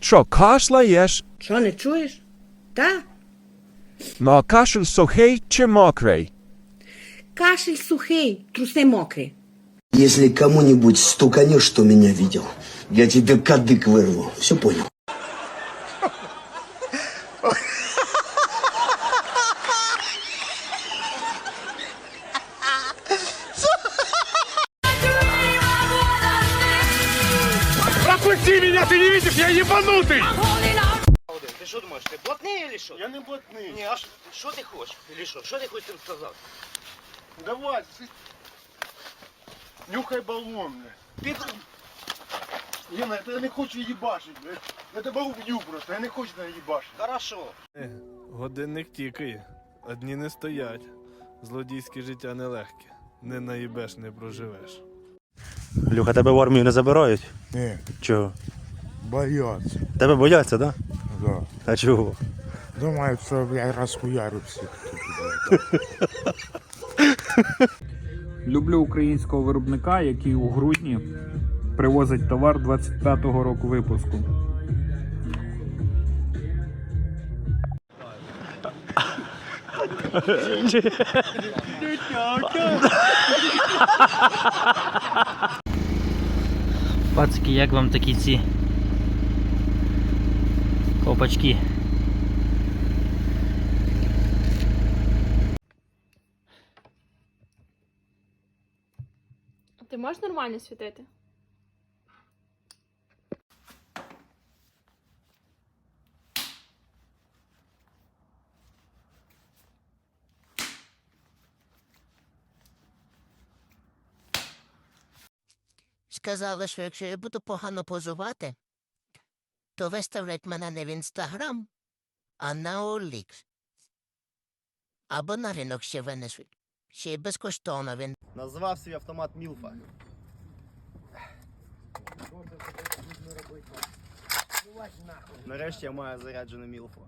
Що, кашляєш? Що, не чуєш? Та? Ну а кашель сухий чи мокрий? Кашель сухий, труси мокрі. Если кому-нибудь стуканешь, что меня видел, я тебе кадык вырву. Все понял? Видишь, я ебанутый! Ти що думаєш, ти блатний или що? Я не блатний. Ні, а що- ти хочеш? Или що? Що ти хочеш цим сказати? Давай, си- нюхай баллон, бля. Під... Лена, я не хочу їбашить, бля. Я тебе уб'ю просто, я не хочу тебе їбашити. Хорошо. Годинник тікає, а дні не стоять. Злодійське життя нелегке. Не наїбеш, не проживеш. Люха, тебе в армію не забирають? Ні, Чого? Бояться, Тебе бояться, да? да. А чого? Думають, що я розхуярю всіх. Люблю українського виробника, який у грудні привозить товар 25-го року випуску. Пацики, як вам такі ці копачки? Ти можеш нормально світити? Сказали, що якщо я буду погано позувати, то виставлять мене не в інстаграм, а на Олікс. Або на ринок ще винесуть. Ще й безкоштовно він. Назвав свій автомат Мілфа. Нарешті я маю заряджену Мілфу.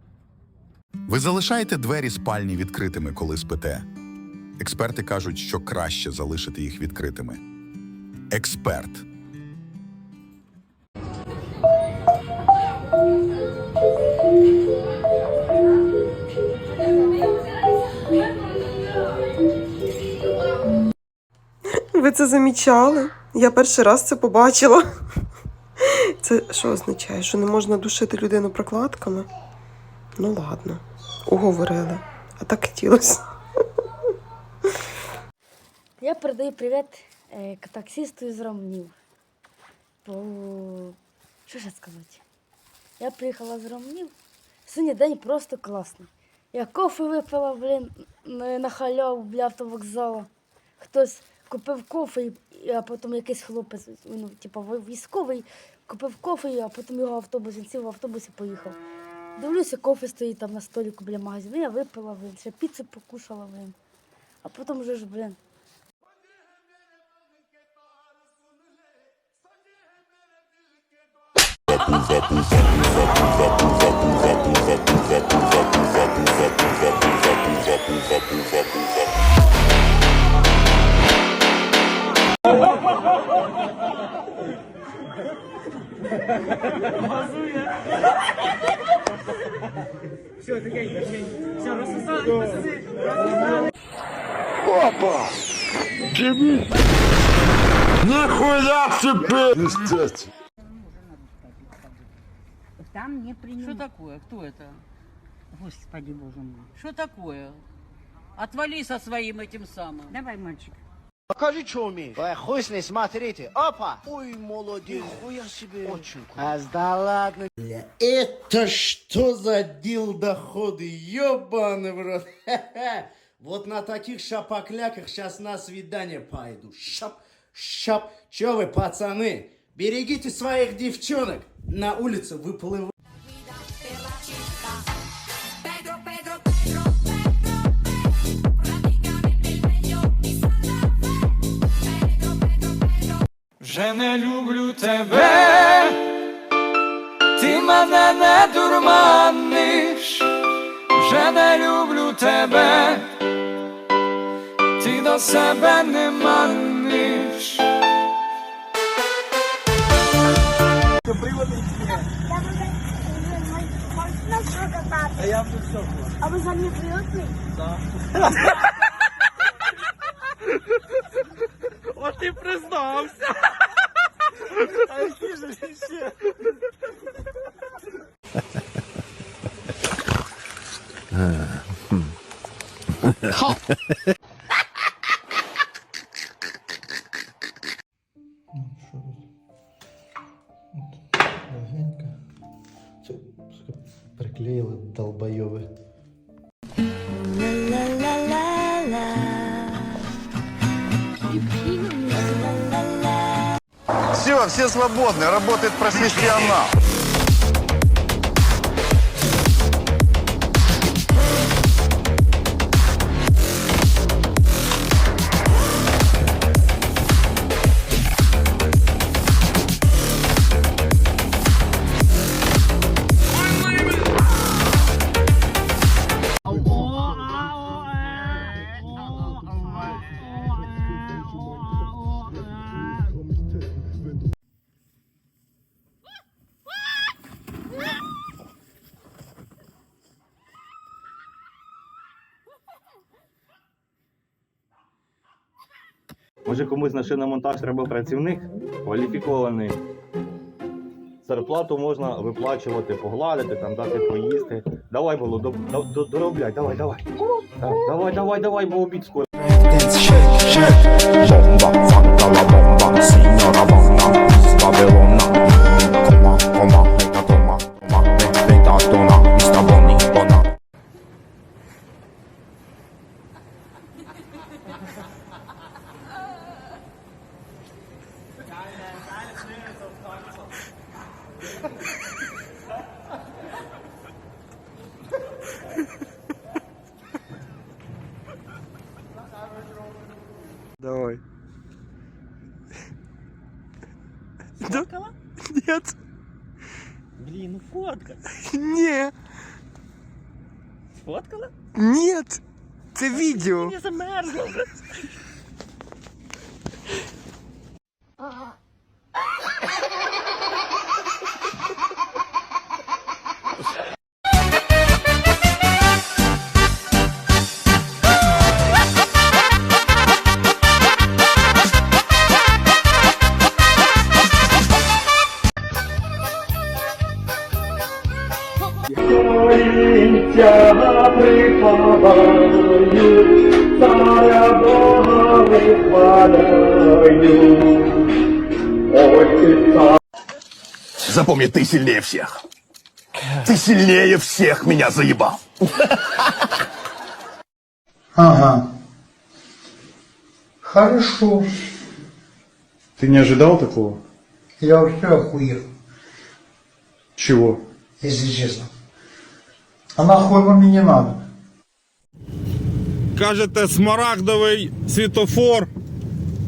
Ви залишаєте двері спальні відкритими, коли спите. Експерти кажуть, що краще залишити їх відкритими. Експерт. Ви це замічали? Я перший раз це побачила. Це що означає? Що не можна душити людину прокладками? Ну ладно, уговорили. А так хотілося. Я передаю привіт е, таксисту із Ромнів. Що ще сказати? Я приїхала з Ромнів. Сьогодні день просто класний. Я кофе випила, блін, на халяву біля автовокзалу. Хтось купив кофе, а потім якийсь хлопець, ну, типу, військовий, купив кофе, а потім його автобус, він сів в автобус і поїхав. Дивлюся, кофе стоїть там на столику біля магазину. Я випила, блін, ще піцу покушала, блін. А потім вже ж, Мазу я. Все, тихенько, тихенько. Все, рассосали, Опа! Тебе! Нихуя себе! Там не принимают. Что такое? Кто это? Господи, боже мой. Что такое? Отвали со своим этим самым. Давай, мальчик. Покажи, что умеешь. Ой, хуй с ней, смотрите. Опа! Ой, молодец. Ой, я себе. Очень А, да ладно. Это что за дилдоходы, ёбаный в рот. Вот на таких шапокляках сейчас на свидание пойду. Шап, шап. Чё вы, пацаны? Берегите своих девчонок. На улице выплывают. вже не люблю тебе, ти мене не дурманиш, вже не люблю тебе, ти до себе не маниш. А я вже все А ви за мене приютний? Так. От і признався. Приклеїли долбойови. Все, все свободны, работает профессионал. Може комусь на шиномонтаж треба працівник кваліфікований. Зарплату можна виплачувати, погладити, там дати поїсти. Давай, було, до, до, до, доробляй, давай, давай. Так, давай, давай, давай, бо обід скоро. Давай. Фоткала? Нет. Блін, ну фотка. Не. Сфоткала? Нет. Це відео. Я замерзла вже. Запомни, ты сильнее всех. Ты сильнее всех меня заебал. Ага. Хорошо. Ты не ожидал такого? Я вообще охуел, Чего? если честно. А нахуй вам мне не надо? Кажете, смарагдовий світофор.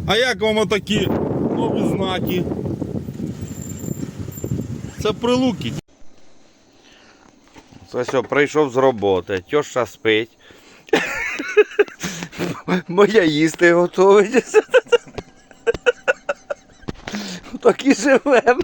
А як вам отакі нові знаки? Це прилуки. Це все, прийшов з роботи, тьоща спить. Моя їсти готовить. Так і живем.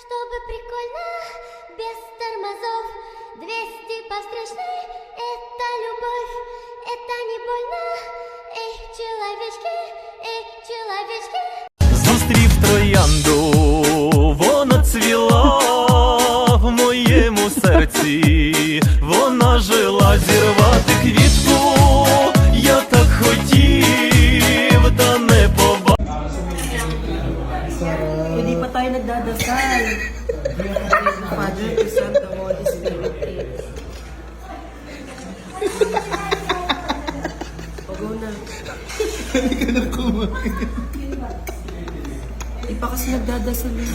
Чтобы прикольно, без тормозов. 200 по встречной, это любовь, это не больно. Эй, человечки, эй, человечки. Hindi pa tayo nagdadasal. Father, to Son, to Holy Spirit. Pagaw na. Hindi pa kasi nagdadasal yun.